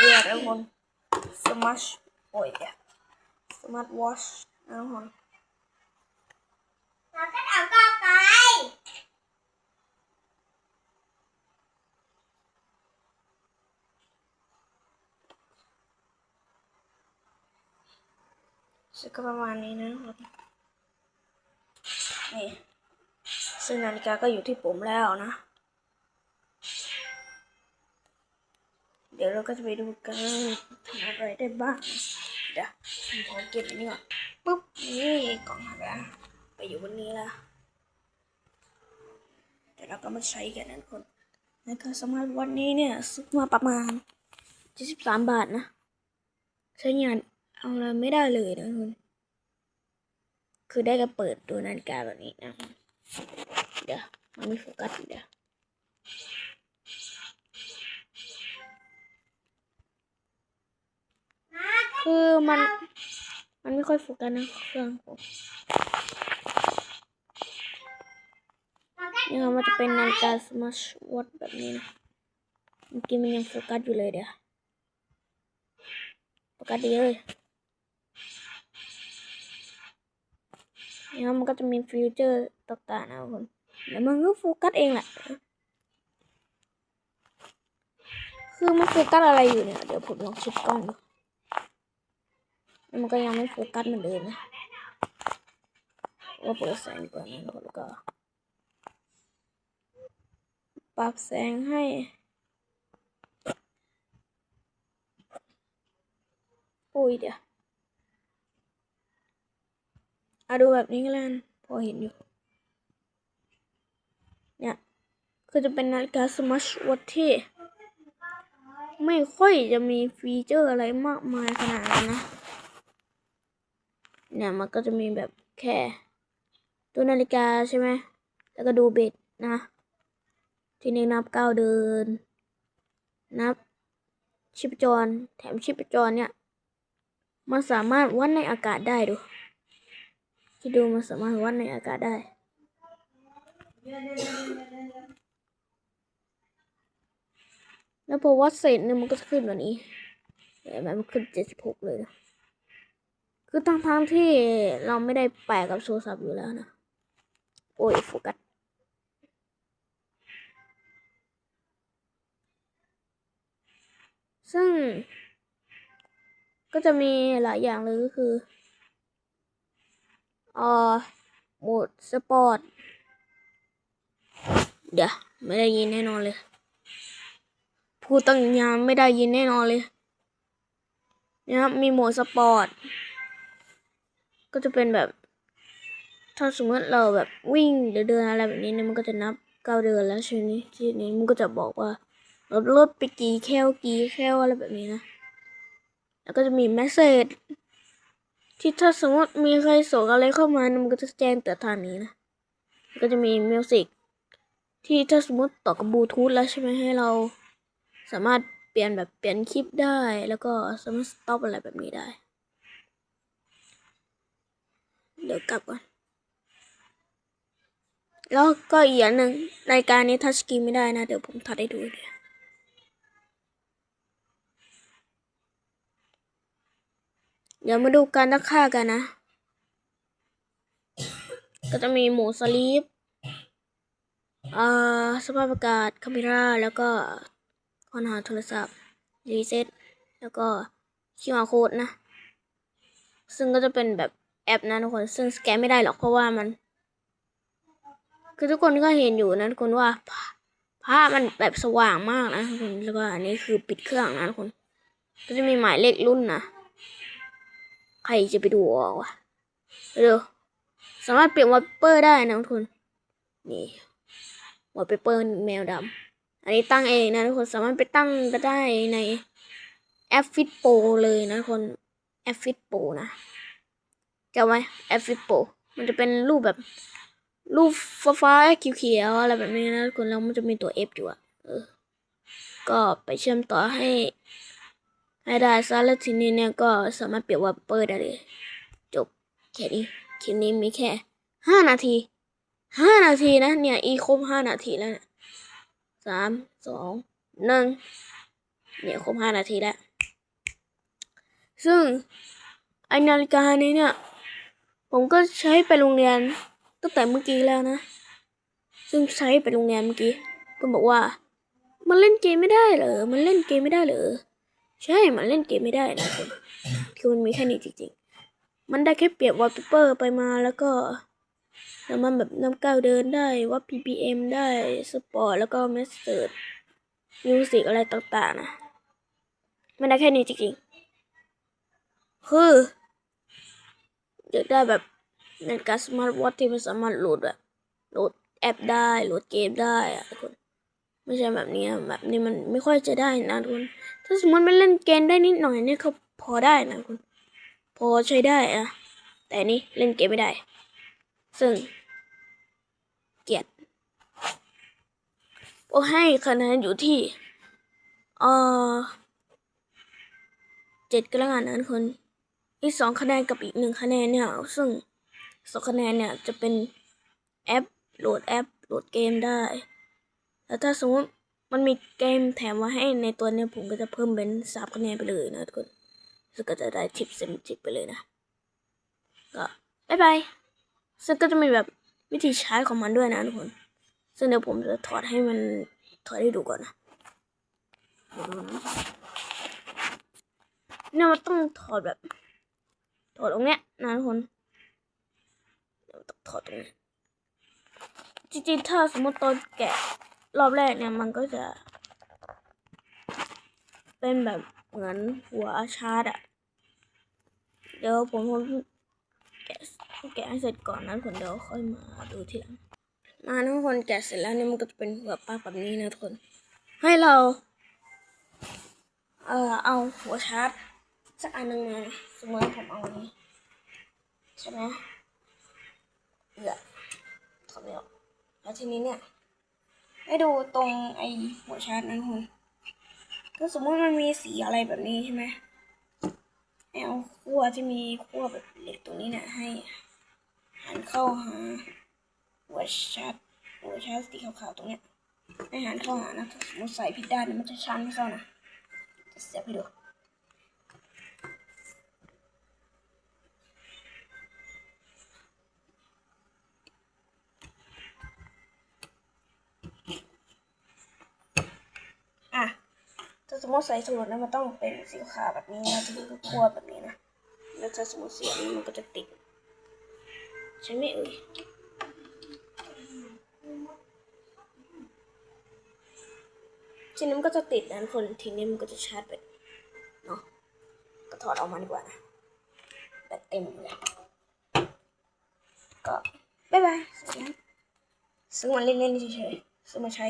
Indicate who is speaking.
Speaker 1: เรียกทุกคนสมาร์ทโอ้ยเดี๋ยวสมาร์ทวอชนะทุกคน
Speaker 2: เราก็เอาก็ไป
Speaker 1: ซึ่งก็ประมาณนี้นะทุกคนนี่ซึ่งนาฬิกาก็อยู่ที่ผมแล้วนะ เดี๋ยวเราก็จะไปดูกันทำอะไรได้บ้าง เดี๋ยวผมขอเก็บอันนี้ก่อนปุ๊บนี่กล่องหาไปอยู่บนนี้ละเดี๋ยวเราก็มาใช้กันนะทุกคนแล้วก็สมาร์ทวันนี้เนี่ยซื้อมาประมาณ73บาทนะ ใช้งานเอาอะไรไม่ได้เลยนะทุกคนคือได้ก็เปิดดูนาฬิกาแบบนี้นะ เดี๋ยวมันไม่โฟกัสเดี๋ยว คือมัน มันไม่ค่อยโฟกัสนะเครื่องผม
Speaker 2: เราก็
Speaker 1: นี่มันจะเป็นนาฬิกาสมาร์ทวอทแบบนี้นะเมื่อกี้มันยังโฟกัสอยู่เลยเดี๋ยวโฟกัสดีเลยนี่มันก็จะมีฟิวเจอร์ต่างๆนะทุกคนแล้วมันก็โฟกัสเองแหละคือมันโฟกัสอะไรอยู่เนี่ย เดี๋ยวผมลองเช็คกล้องดู มันก็ยังไม่โฟกัสเหมือนเดิมนะว่าเปิดแสงก่อนนะแล้วก็ ปรับแสงให้โอ้ยเดี๋ยวอะดูแบบนี้ก็แล้วกันพอเห็นอยู่ เนี่ย คือจะเป็นนาฬิกาสมาร์ทวอทที่ ไม่ค่อยจะมีฟีเจอร์อะไรมากมายขนาดนั้นนะ เนี่ยมันก็จะมีแบบแค่ ตัวนาฬิกาใช่ไหม แล้วก็ดูเบ็ดนะ ทีนี้นับก้าวเดิน นับชีพจร แถมชีพจรเนี่ย มันสามารถวัดในอากาศได้ดูคิดดูมันสามารถวัดในอากาศได้ แล้วพอวัดเสร็จเนี่ยมันก็จะขึ้นแบบนี้เห็นไหมมันขึ้นเจ็ดสิบหกเลยนะ คือทั้งทางๆที่เราไม่ได้แปะกับโทรศัพท์อยู่แล้วนะ โอ้ยโฟกัสซึ่ง ก็จะมีหลายอย่างเลยก็คือเอ่อโหมดสปอร์ต เดี๋ยว ไม่ได้ยินแน่นอนเลย พูดตั้งยามไม่ได้ยินแน่นอนเลยนะครับมีโหมดสปอร์ต ก็จะเป็นแบบ ถ้าสมมติเราแบบวิ่งหรือเดินอะไรแบบนี้เนี่ยมันก็จะนับก้าวเดินแล้วใช่ไหมทีนี้มันก็จะบอกว่าเราลดไปกี่แคลกี่แคลอะไรแบบนี้นะ แล้วก็จะมีแมสเซจที่ถ้าสมมติมีใครส่งอะไรเข้ามาเนี่ยมันก็จะแจ้งเตือนทางนี้นะ ก็จะมีมิวสิกที่ถ้าสมมติต่อกับบลูทูธแล้วใช่ไหมให้เรา สามารถเปลี่ยนแบบเปลี่ยนคลิปได้ แล้วก็สามารถสต็อปอะไรแบบนี้ได้ เดี๋ ยวกลับก่อน แล้วก็อีกอย่างหนึ่งรายการนี้ทัชสกรีนไม่ได้นะ เดี๋ยวผมทัดให้ดูเดี๋ยวเดี๋ยวมาดูการตั้งค่ากันนะ ก็จะมีหมูสลีปอ่าสภาพอากาศคาเมราแล้วก็ค้นหาโทรศัพท์ รีเซ็ตแล้วก็ QR code นะ ซึ่งก็จะเป็นแบบ แอปนะทุกคนซึ่งสแกนไม่ได้หรอกเพราะว่ามัน คือทุกคนก็เห็นอยู่นะทุกคนว่าภาภาพมันแบบสว่างมากนะทุกคนแล้วก็อันนี้คือปิดเครื่องนะทุกคน ก็จะมีหมายเลขรุ่นนะใครจะไปดูออกวะเร็วสามารถเปลี่ยนวอลเปอร์ได้นะทุกคนนี่วอลเปอร์แมวดำอันนี้ตั้งเองนะทุกคนสามารถไปตั้งก็ได้ในแอปฟิตโปเลยนะทุกคนแอปฟิตโปนะ จะไว้แอปฟิตโปมันจะเป็นรูปแบบ รูปฟ้าฟ้าๆเขียวๆอะไรแบบนี้นะทุกคนแล้วมันจะมีตัว F อยู่อะเออ ก็ไปเชื่อมต่อให้ ให้ได้ซะแล้วทีนี้เนี่ยก็สามารถเปลี่ยนวัลเปอร์ได้เลย จบแค่นี้คลิปนี้มีแค่ห้านาทีห้านาทีนะ เนี่ย อีครบห้านาทีแล้วเนี่ยสามสองหนึ่งเนี่ยครบห้านาทีแล้ว ซึ่งไอนาฬิกานี้เนี่ย ผมก็ใช้ไปโรงเรียนตั้งแต่เมื่อกี้แล้วนะ ซึ่งใช้ไปโรงเรียนเมื่อกี้เพื่อนบอกว่า มันเล่นเกมไม่ได้เหรอ มันเล่นเกมไม่ได้เหรอ ใช่ มันเล่นเกมไม่ได้นะคุณคือมันมีแค่นี้จริงๆ มันได้แค่เปรียบวอลเปเปอร์ไปมาแล้วก็แล้วมันแบบน้ำก้าวเดินได้ว่า ppm ได้สปอร์ตแล้วก็เมสเซจมิวสิกอะไรต่างๆนะ มันได้แค่นี้จริงๆคือ อยากได้แบบนาฬิกาสมาร์ทวอทที่มันสามารถโหลดแบบโหลดแอปได้โหลดเกมได้อะทุกคนไม่ใช่แบบนี้แบบนี้มันไม่ค่อยจะได้นะทุกคนถ้าสมมติมันเล่นเกมได้นิดหน่อยนี่ก็พอได้นะทุกคนพอใช้ได้อะแต่นี่เล่นเกมไม่ได้ ซึ่ง เกียดโอให้คะแนนอยู่ที่เออเจ็ดก็แล้วกันนะทุกคน อีกสองคะแนนกับอีกหนึ่งคะแนนเนี่ย ซึ่งสองคะแนนเนี่ยจะเป็นแอปโหลดแอปโหลดเกมได้ แล้วถ้าสมมติมันมีเกมแถมมาให้ในตัวเนี้ยผมก็จะเพิ่มเป็นสามคะแนนไปเลยนะทุกคนซึ่งก็จะได้ทิปเซมทิปไปเลยนะ ก็บายบายซึ่งก็จะมีแบบวิธีใช้ของมันด้วยนะทุกคน ซึ่งเดี๋ยวผมจะถอดให้มันถอดให้ดูก่อนนะเดี๋ยวดูนะเนี่ยมันต้องถอดแบบ ถอดตรงเนี้ยนะทุกคนเดี๋ยวต้องถอดตรงนี้จริงๆถ้าสมมติตอนแกะรอบแรกเนี่ยมันก็จะ เป็นแบบเหมือนหัวชาร์จอะเดี๋ยวผมผมแกะแกะให้เสร็จก่อนนะทุกคนเดี๋ยวค่อยมาดูทีหลังมาทุกคนแกะเสร็จแล้วเนี่ยมันก็จะเป็นหัวปลั๊กแบบนี้นะทุกคน ให้เรา เอ่อเอาหัวชาร์จ สักอันหนึ่งมาสมมติว่าผมเอาอันนี้ใช่ไหมเอือถอดไม่ออกแล้วทีนี้เนี่ยให้ดูตรงไอหัวชาร์จนั้นคุณก็สมมติมันมีสีอะไรแบบนี้ใช่ไหมให้เอาขั้วที่มีขั้วแบบเหล็กตรงนี้เนี่ยให้หันเข้าหาหัวชาร์จหัวชาร์จสีขาวๆตรงเนี้ยให้หันเข้าหานะถ้าสมมติใส่ผิดด้านมันจะชาร์จไม่เข้านะจะเสียบให้ดู สมมติใส่สูตรนะมันต้องเป็นสีขาวแบบนี้นะจะเป็นขั้วแบบนี้นะแล้วถ้าสมมติเสียนี้มันก็จะติดใช่ไหมเอ่ยทีนี้มันก็จะติดนะคนทีนี้มันก็จะชาร์จแบตเนาะก็ถอดออกมาดีกว่านะแบตเต็มเลยก็บ๊ายบายซื้อมาเล่นๆเฉยๆซื้อมาใช้